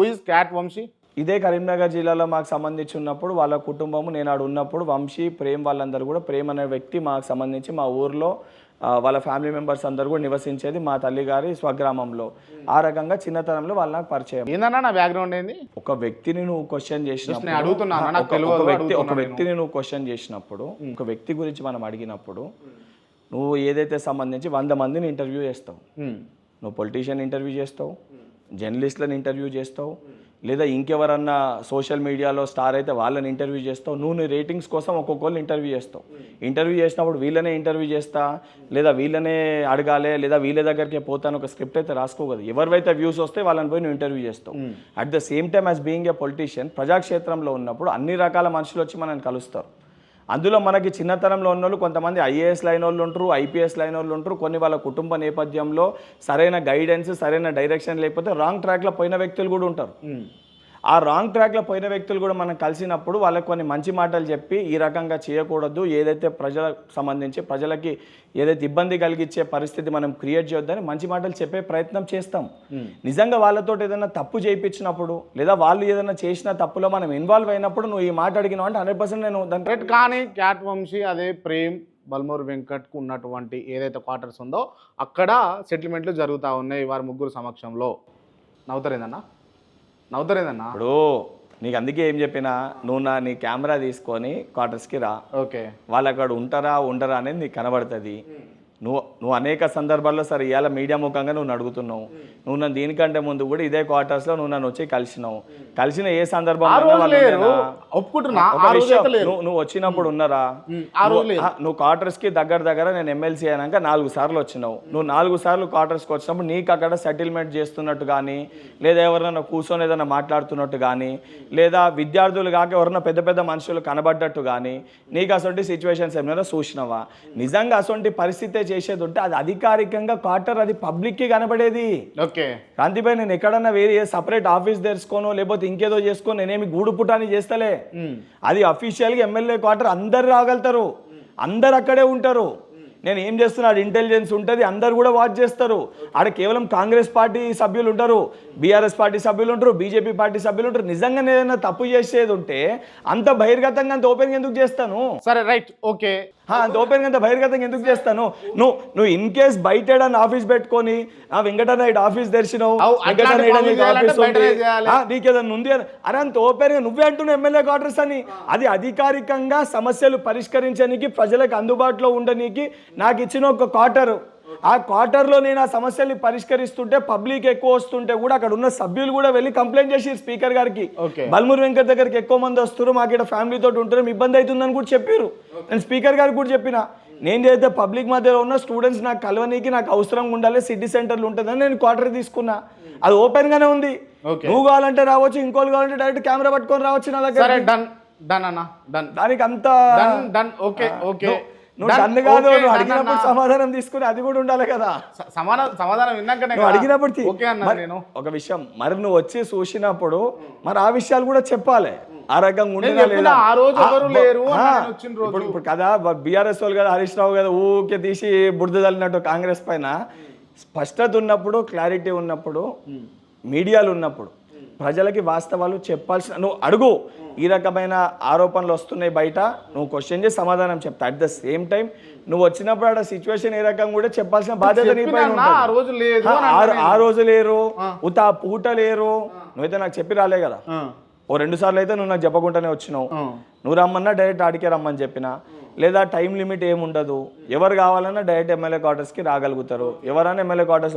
Who is cat Vamsi? ఇదే కరీంనగర్ జిల్లాలో మాకు సంబంధించి ఉన్నప్పుడు వాళ్ళ కుటుంబము నేను ఆడు ఉన్నప్పుడు వంశీ ప్రేమ్ వాళ్ళందరూ కూడా ప్రేమ్ అనే వ్యక్తి మాకు సంబంధించి మా ఊర్లో వాళ్ళ ఫ్యామిలీ మెంబర్స్ అందరూ కూడా నివసించేది మా తల్లి గారి స్వగ్రామంలో. ఆ రకంగా చిన్నతనంలో వాళ్ళు నాకు పరిచయం. ఏందన్నా నా బ్యాక్గ్రౌండ్ ఏంది? ఒక వ్యక్తిని నువ్వు క్వశ్చన్ అడుగుతున్నా, నాకు ఒక- వ్యక్తిని నువ్వు క్వశ్చన్ చేసినప్పుడు ఒక వ్యక్తి గురించి మనం అడిగినప్పుడు నువ్వు ఏదైతే సంబంధించి వంద మందిని ఇంటర్వ్యూ చేస్తావు. నువ్వు పొలిటీషియన్ ఇంటర్వ్యూ చేస్తావు జర్నలిస్ట్లను ఇంటర్వ్యూ చేస్తావు? లేదా ఇంకెవరన్నా సోషల్ మీడియాలో స్టార్ అయితే వాళ్ళని ఇంటర్వ్యూ చేస్తావు? నువ్వు నీ రేటింగ్స్ కోసం ఒక్కొక్కరిని ఇంటర్వ్యూ చేస్తావు. ఇంటర్వ్యూ చేసినప్పుడు వీళ్ళనే ఇంటర్వ్యూ చేస్తా? లేదా వీళ్ళనే అడగాలి? లేదా వీళ్ళ దగ్గరికి పోతాను ఒక స్క్రిప్ట్ అయితే రాసుకోగలదు ఎవరివైతే వ్యూస్ వస్తే వాళ్ళని పోయి నువ్వు ఇంటర్వ్యూ చేస్తావు. At the same time as being a politician ప్రజాక్షేత్రంలో ఉన్నప్పుడు అన్ని రకాల మనుషులు వచ్చి మనల్ని కలుస్తారు. అందులో మనకి చిన్నతనంలో ఉన్న వాళ్ళు కొంతమంది ఐఏఎస్ లైన్ వాళ్ళు ఉంటారు ఐపీఎస్ లైన్ వాళ్ళు ఉంటారు. కొన్ని వాళ్ళ కుటుంబ నేపథ్యంలో సరైన గైడెన్స్ సరైన డైరెక్షన్ లేకపోతే రాంగ్ ట్రాక్లో పోయిన వ్యక్తులు కూడా ఉంటారు. ఆ రాంగ్ ట్రాక్లో పోయిన వ్యక్తులు కూడా మనం కలిసినప్పుడు వాళ్ళకి కొన్ని మంచి మాటలు చెప్పి ఈ రకంగా చేయకూడదు ఏదైతే ప్రజలకు సంబంధించి ప్రజలకి ఏదైతే ఇబ్బంది కలిగించే పరిస్థితి మనం క్రియేట్ చేయొద్దని మంచి మాటలు చెప్పే ప్రయత్నం చేస్తాం. నిజంగా వాళ్ళతో ఏదైనా తప్పు చేయించినప్పుడు లేదా వాళ్ళు ఏదైనా చేసిన తప్పులో మనం ఇన్వాల్వ్ అయినప్పుడు నువ్వు ఈ మాట అడిగినావు అంటే హండ్రెడ్ పర్సెంట్ నేను దాని కానీ క్యాట్ వంశీ అదే ప్రేమ్ బల్మూర్ వెంకట్కు ఉన్నటువంటి ఏదైతే క్వార్టర్స్ ఉందో అక్కడ సెటిల్మెంట్లు జరుగుతూ ఉన్నాయి వారి ముగ్గురు సమక్షంలో. నవ్వుతారేందన్నా? నవ్వుతారేందన్నా? ఇప్పుడు నీకు అందుకే ఏం చెప్పినా నువ్వు నా నీ కెమెరా తీసుకొని క్వార్టర్స్కి రా. ఓకే. వాళ్ళు అక్కడ ఉంటారా ఉండరా అనేది నీకు కనబడుతుంది. నువ్వు నువ్వు అనేక సందర్భాల్లో సరే ఇవాళ మీడియా ముఖంగా నువ్వు అడుగుతున్నావు నువ్వు నన్ను దీనికంటే ముందు కూడా ఇదే క్వార్టర్స్లో నువ్వు నన్ను వచ్చి కలిసినావు. కలిసిన ఏ సందర్భంలో లేరు. నువ్వు వచ్చినప్పుడు ఉన్నారా? నువ్వు క్వార్టర్స్కి దగ్గర దగ్గర నేను ఎమ్మెల్సీ అయినాక నాలుగు సార్లు వచ్చినావు. నువ్వు నాలుగు సార్లు క్వార్టర్స్కి వచ్చినప్పుడు నీకు అక్కడ సెటిల్మెంట్ చేస్తున్నట్టు కానీ లేదా ఎవరైనా కూర్చొని ఏదైనా మాట్లాడుతున్నట్టు కానీ లేదా విద్యార్థులు కాక ఎవరైనా పెద్ద పెద్ద మనుషులు కనబడ్డట్టు కానీ నీకు అసొంటి సిచ్యువేషన్స్ ఏమైనా చూసినావా? నిజంగా అసొంటి పరిస్థితే చేసేది ఉంటే అది అధికారికంగా క్వార్టర్ అది పబ్లిక్కి కనబడేది. ఓకే. క్రాంతిపై నేను ఎక్కడన్నా వేరే సపరేట్ ఆఫీస్ తెరుచుకోనో లేకపోతే ఇంకేదో చేసుకో నేనేమి గూడు పుటాని చేస్తలే. అది అఫీషియల్గా ఎమ్మెల్యే క్వార్టర్ అందరు రాగలుగుతారు. అందరు అక్కడే ఉంటారు. నేను ఏం చేస్తున్నాడు ఇంటెలిజెన్స్ ఉంటుంది అందరు కూడా వాచ్ చేస్తారు. ఆడ కేవలం కాంగ్రెస్ పార్టీ సభ్యులు ఉంటారు బీఆర్ఎస్ పార్టీ సభ్యులు ఉంటారు బీజేపీ పార్టీ సభ్యులు ఉంటారు. నిజంగా ఏదైనా తప్పు చేసేది ఉంటే అంత బహిర్గతంగా అంత ఓపెన్గా ఎందుకు చేస్తాను? సరే రైట్ ఓకే. హా, అంత ఓపెన్ అంత బహిర్గతంగా ఎందుకు చేస్తాను? నువ్వు నువ్వు ఇన్ కేస్ బయట ఆఫీస్ పెట్టుకొని ఆ వెంకటనాయుడు ఆఫీస్ తెరిచినావు నీకేదన్నా ఉంది? అని అరే అంత ఓపెన్గా నువ్వే అంటున్నావు ఎమ్మెల్యే క్వార్టర్స్ అని. అది అధికారికంగా సమస్యలు పరిష్కరించడానికి ప్రజలకు అందుబాటులో ఉండనీకి నాకు ఇచ్చిన ఒక క్వార్టర్ ఆ క్వార్టర్లో నేను ఆ సమస్యల్ని పరిష్కరిస్తుంటే పబ్లిక్ ఎక్కువ వస్తుంటే కూడా అక్కడ ఉన్న సభ్యులు కూడా వెళ్ళి కంప్లైంట్ చేసి స్పీకర్ గారికి. బల్మూర్ వెంకట్ దగ్గరికి ఎక్కువ మంది వస్తారు మాకు ఇక్కడ ఫ్యామిలీ తోటి ఉంటారు ఇబ్బంది అవుతుందని కూడా చెప్పారు. నేను స్పీకర్ గారికి కూడా చెప్పిన నేను చేస్తే పబ్లిక్ మధ్యలో ఉన్న స్టూడెంట్స్ నాకు కలవనీకి నాకు అవసరం ఉండాలి సిటీ సెంటర్లు ఉంటుందని నేను క్వార్టర్ తీసుకున్నా. అది ఓపెన్ గానే ఉంది. నువ్వు కావాలంటే రావచ్చు ఇంకోళ్ళు కావాలంటే డైరెక్ట్ కెమెరా పట్టుకొని రావచ్చు నా దగ్గర డన్ డన్ అన్న. డన్ దానికి అంత డన్ డన్ ఓకే ఓకే నువ్వు కాదు నువ్వు అడిగినప్పుడు సమాధానం తీసుకుని అది కూడా ఉండాలి కదా. సమాధానం సమాధానం విన్నాకనే. అడిగినప్పుడు ఓకే అన్న నేను. ఒక విషయం మరి నువ్వు వచ్చి చూసినప్పుడు మరి ఆ విషయాలు కూడా చెప్పాలి. ఆ రకంగా లేదా? ఆ రోజు ఎవరు లేరు. ఇప్పుడు ఇప్పుడు కదా బీఆర్ఎస్ వాళ్ళు కదా హరీష్ రావు కదా ఊకే తీసి బురద తల్లినట్టు కాంగ్రెస్ పైన స్పష్టత ఉన్నప్పుడు క్లారిటీ ఉన్నప్పుడు మీడియాలు ఉన్నప్పుడు ప్రజలకి వాస్తవాలు చెప్పాల్సిన నువ్వు అడుగు. ఈ రకమైన ఆరోపణలు వస్తున్నాయి బయట. నువ్వు క్వశ్చన్ చేసి సమాధానం చెప్తా. అట్ ద సేమ్ టైం నువ్వు వచ్చినప్పుడు ఆడ సిచ్యువేషన్ ఏ రకంగా కూడా చెప్పాల్సిన బాధ్యత. ఆ రోజు లేరు ఉత ఆ పూట లేరు. నువ్వైతే నాకు చెప్పి రాలే కదా. ఓ రెండు సార్లు అయితే నువ్వు నాకు చెప్పకుండానే వచ్చినావు. నువ్వు రమ్మన్నా డైరెక్ట్ ఆడికే రమ్మని చెప్పిన. లేదా టైం లిమిట్ ఏమి ఉండదు. ఎవరు కావాలన్నా డైరెక్ట్ ఎమ్మెల్యే క్వార్టర్స్కి రాగలుగుతారు. ఎవరైనా ఎమ్మెల్యే క్వార్టర్స్